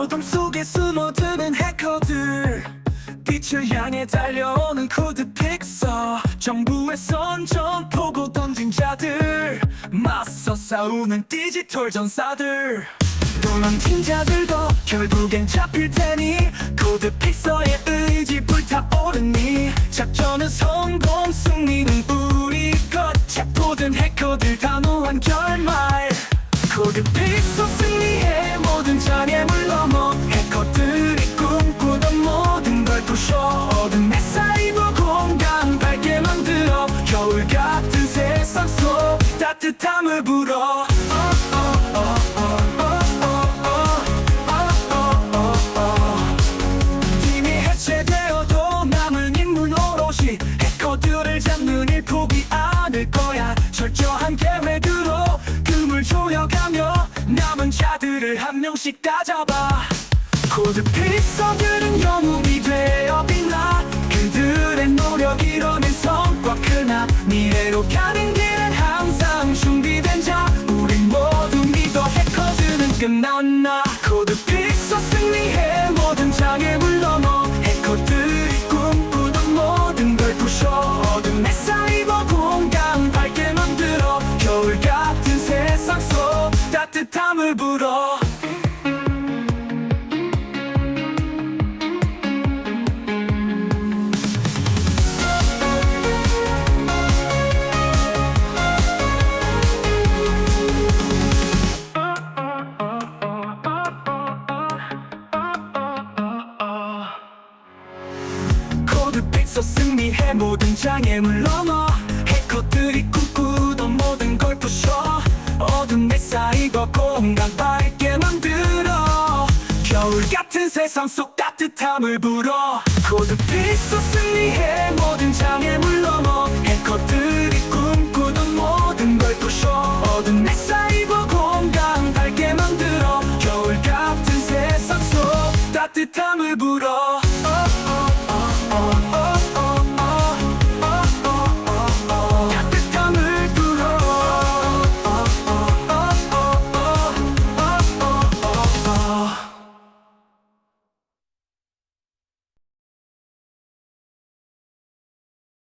어둠 속에 숨어드는 해커들. 빛을 향해 달려오는 코드 픽서. 정부의 선전 보고 던진 자들. 맞서 싸우는 디지털 전사들. 물론 팀자들도 결국엔 잡힐 테니 코드 픽서의 의지 불타오르니 작전은 성공 승리는 우리 것. 체포된 해커들 단호한 결말. 코드 픽서 승리의 따뜻함을 불어. 팀이 해체되어도 남은 인물 오롯이 해커들을 잡는 일 포기 않을 거야. 철저한 계획으로 금을 조여가며 남은 자들을 한 명씩 따잡아 코드 필서들은 영웅이 되어 빛나. 그들의 노력 이뤄낸 성과 크나. 미래로 가는 길 끝났나 코드 필서 승리해 픽서 승리해 모든 장애물 넘어 해커들이 꿈꾸던 모든 걸 부셔. 어둠의 사이버 공간 밝게 만들어. 겨울 같은 세상 속 따뜻함을 불어. 코드 픽서 승리해 모든 장애물 넘어 해커들이 꿈꾸던 모든 걸 부셔. 어둠의 사이버 공간 밝게 만들어. 겨울 같은 세상 속 따뜻함을 불어